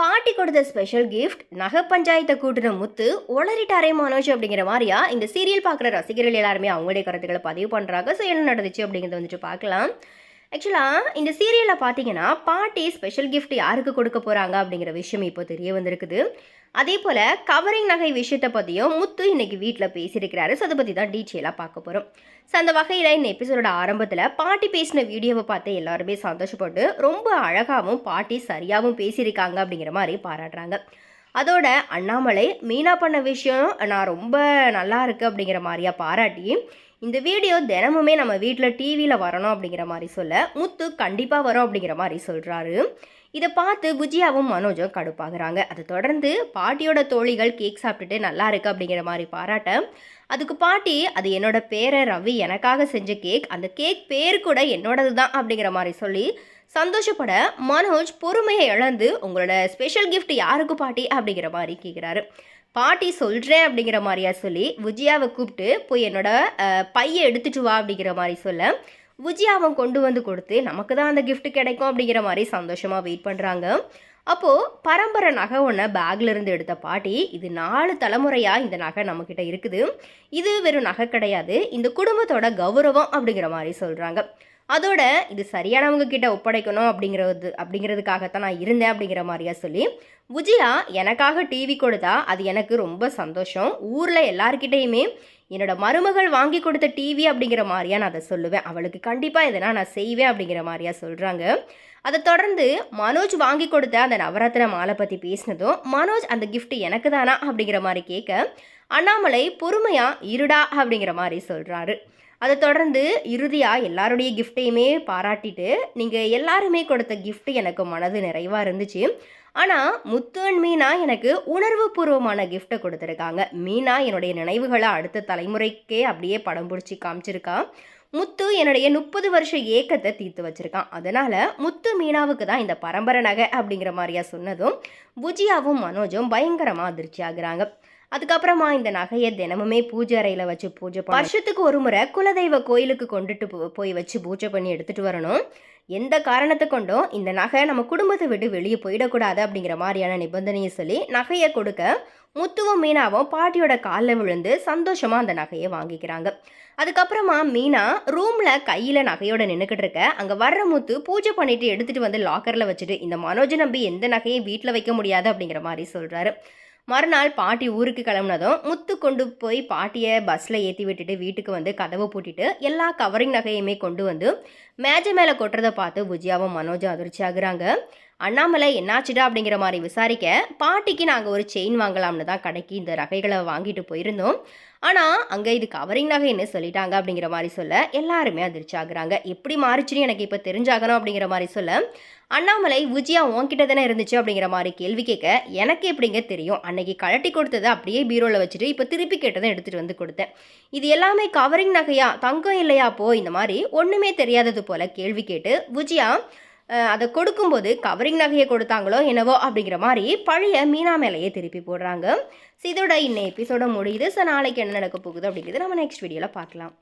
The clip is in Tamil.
பாட்டி கொடுத்த ஸ்பெஷல் கிஃப்ட் நகை பஞ்சாயத்தை கூட்டின முத்து ஒளரிட்டாரே மனோஜ் அப்படிங்கிற மாதிரியா? இந்த சீரியல் பார்க்குற ரசிகர்கள் எல்லாருமே அவங்களுடைய கருத்துக்களை பதிவு பண்ணுறாங்க ஸோ என்ன நடந்துச்சு அப்படிங்கிறத வந்துட்டு பார்க்கலாம். ஆக்சுவலாக இந்த சீரியலில் பார்த்தீங்கன்னா பாட்டி ஸ்பெஷல் கிஃப்ட் யாருக்கு கொடுக்க போகிறாங்க அப்படிங்கிற விஷயம் இப்போ தெரிய வந்திருக்குது. அதே போல் கவரிங் நகை விஷயத்தை பற்றியும் முத்து இன்னைக்கு வீட்டில் பேசியிருக்கிறாரு. ஸோ அதை பற்றி தான் டீட்டெயிலாக பார்க்க போகிறோம் ஸோ அந்த வகையில் இந்த எபிசோட ஆரம்பத்தில் பாட்டி பேசின வீடியோவை பார்த்து எல்லாருமே சந்தோஷப்பட்டு ரொம்ப அழகாகவும் பாட்டி சரியாகவும் பேசியிருக்காங்க அப்படிங்கிற மாதிரி பாராட்டுறாங்க. அதோட அண்ணாமலை மீனா பண்ண விஷயம் நான் ரொம்ப நல்லா இருக்குது அப்படிங்கிற மாதிரியா பாராட்டி இந்த வீடியோ தினமுமே நம்ம வீட்டில் டிவியில் வரணும் அப்படிங்கிற மாதிரி சொல்ல முத்து கண்டிப்பாக வரும் அப்படிங்கிற மாதிரி சொல்கிறாரு இதை பார்த்து விஜயாவும் மனோஜும் கடுப்பாகிறாங்க. அதை தொடர்ந்து பாட்டியோட தோழிகள் கேக் சாப்பிட்டுட்டு நல்லா இருக்கு அப்படிங்கிற மாதிரி பாராட்ட அதுக்கு பாட்டி அது என்னோட பேரை ரவி எனக்காக செஞ்ச கேக் அந்த கேக் பேர் கூட என்னோடது தான் அப்படிங்கிற மாதிரி சொல்லி சந்தோஷப்பட மனோஜ் பொறுமையை இழந்து உங்களோட ஸ்பெஷல் கிஃப்ட் யாருக்கு பாட்டி? அப்படிங்கிற மாதிரி கேட்குறாரு பாட்டி சொல்கிறேன் அப்படிங்கிற மாதிரியா சொல்லி விஜயாவை கூப்பிட்டு போய் என்னோட பையை எடுத்துட்டு வா அப்படிங்கிற மாதிரி சொல்ல விஜயாவை கொண்டு வந்து கொடுத்து நமக்கு தான் அந்த கிஃப்ட் கிடைக்கும் அப்படிங்கிற மாதிரி சந்தோஷமாக வெயிட் பண்ணுறாங்க அப்போது பரம்பரை நகை ஒன்று பேக்லேருந்து எடுத்த பாட்டி இது நாலு தலைமுறையாக இந்த நகை நம்மக்கிட்ட இருக்குது. இது வெறும் நகை கிடையாது. இந்த குடும்பத்தோட கௌரவம் அப்படிங்கிற மாதிரி சொல்கிறாங்க அதோட இது சரியானவங்க கிட்ட ஒப்படைக்கணும் அப்படிங்கிறது அப்படிங்கிறதுக்காகத்தான் நான் இருந்தேன் அப்படிங்கிற மாதிரியா சொல்லி விஜயா எனக்காக டிவி கொடுத்தா அது எனக்கு ரொம்ப சந்தோஷம். ஊரில் எல்லாருக்கிட்டேயுமே என்னோட மருமகள் வாங்கி கொடுத்த டிவி அப்படிங்கிற மாதிரியா நான் அதை சொல்லுவேன். அவளுக்கு கண்டிப்பாக இதெல்லாம் நான் செய்வேன் அப்படிங்கிற மாதிரியா சொல்கிறாங்க அதை தொடர்ந்து மனோஜ் வாங்கி கொடுத்த அந்த நவரத்ன மாலை பற்றி பேசினதும் மனோஜ் அந்த கிஃப்ட் எனக்கு தானா? அப்படிங்கிற மாதிரி கேட்க அண்ணாமலை பொறுமையாக இருடா அப்படிங்கிற மாதிரி சொல்கிறாரு அதை தொடர்ந்து இறுதியாக எல்லாருடைய கிஃப்டையுமே பாராட்டிட்டு நீங்கள் எல்லாருமே கொடுத்த கிஃப்ட் எனக்கு மனது நிறைவாக இருந்துச்சு. ஆனால் முத்து அண்ட் மீனா எனக்கு உணர்வுபூர்வமான கிஃப்ட்டை கொடுத்துருக்காங்க. மீனா என்னுடைய நினைவுகளை அடுத்த தலைமுறைக்கே அப்படியே படம் பிடிச்சி காமிச்சிருக்கா. முத்து என்னுடைய முப்பது வருஷ ஏக்கத்தை தீர்த்து வச்சிருக்கான். அதனால் முத்து மீனாவுக்கு தான் இந்த பரம்பரை நகை அப்படிங்கிற மாதிரியா சொன்னதும் புஜியாவும் மனோஜும் பயங்கரமாக அதிர்ச்சி ஆகுறாங்க அதுக்கப்புறமா இந்த நகையை தினமுமே பூஜை அறையில் வச்சு பூஜை வருஷத்துக்கு ஒரு முறை குலதெய்வ கோயிலுக்கு கொண்டுட்டு போ- போய் வச்சு பூஜை பண்ணி எடுத்துட்டு வரணும். எந்த காரணத்தை கொண்டும் இந்த நகை நம்ம குடும்பத்தை விட்டு வெளியே போயிடக்கூடாது அப்படிங்கிற மாதிரியான நிபந்தனையை சொல்லி நகையை கொடுக்க முத்துவும் மீனாவும் பாட்டியோட காலில் விழுந்து சந்தோஷமாக அந்த நகையை வாங்கிக்கிறாங்க. அதுக்கப்புறமா மீனா ரூமில் கையில் நகையோட நின்றுக்கிட்டு இருக்க அங்கே வர்ற முத்து பூஜை பண்ணிட்டு எடுத்துகிட்டு வந்து லாக்கரில் வச்சுட்டு இந்த மனோஜ் நம்பி எந்த நகையும் வீட்டில் வைக்க முடியாது அப்படிங்கிற மாதிரி சொல்கிறாரு மறுநாள் பாட்டி ஊருக்கு கிளம்புனதும் முத்து கொண்டு போய் பாட்டியை பஸ்ஸில் ஏற்றி விட்டுட்டு வீட்டுக்கு வந்து கதவை பூட்டிட்டு எல்லா கவரிங் நகையுமே கொண்டு வந்து மேஜை மேலே கொட்டுறதை பார்த்து விஜயாவும் மனோஜும் அதிர்ச்சி ஆகுறாங்க. அண்ணாமலை என்னாச்சுடா? அப்படிங்கிற மாதிரி விசாரிக்க பாட்டிக்கு நாங்கள் ஒரு செயின் வாங்கலாம்னு தான் கடைக்கு இந்த நகைகளை வாங்கிட்டு போயிருந்தோம். ஆனால் அங்கே இது கவரிங் நகைன்னு சொல்லிட்டாங்க அப்படிங்கிற மாதிரி சொல்ல எல்லாருமே அதிர்ச்சி ஆகுறாங்க. எப்படி மாறிச்சுன்னு எனக்கு இப்போ தெரிஞ்சாகணும் அப்படிங்கிற மாதிரி சொல்ல அண்ணாமலை விஜயா உன்கிட்ட தானே இருந்துச்சு அப்படிங்கிற மாதிரி கேள்வி கேட்க எனக்கு எப்படிங்க தெரியும்? அன்னைக்கு கழட்டி கொடுத்ததை அப்படியே பீரோவில் வச்சுட்டு இப்போ திருப்பி கேட்டதை எடுத்துகிட்டு வந்து கொடுத்தேன். இது எல்லாமே கவரிங் நகையா தங்கம் இல்லையா போ இந்த மாதிரி ஒன்றுமே தெரியாதது போல கேள்வி கேட்டு விஜயா அதை கொடுக்கும்போது கவரிங் நகையை கொடுத்தாங்களோ என்னவோ அப்படிங்கிற மாதிரி பழைய மீனா மேலேயே திருப்பி போடுறாங்க. ஸோ இதோட இன்னும் எபிசோட முடியுது. ஸோ நாளைக்கு என்ன நடக்க போகுது அப்படிங்கிறது நம்ம நெக்ஸ்ட் வீடியோவில் பார்க்கலாம்.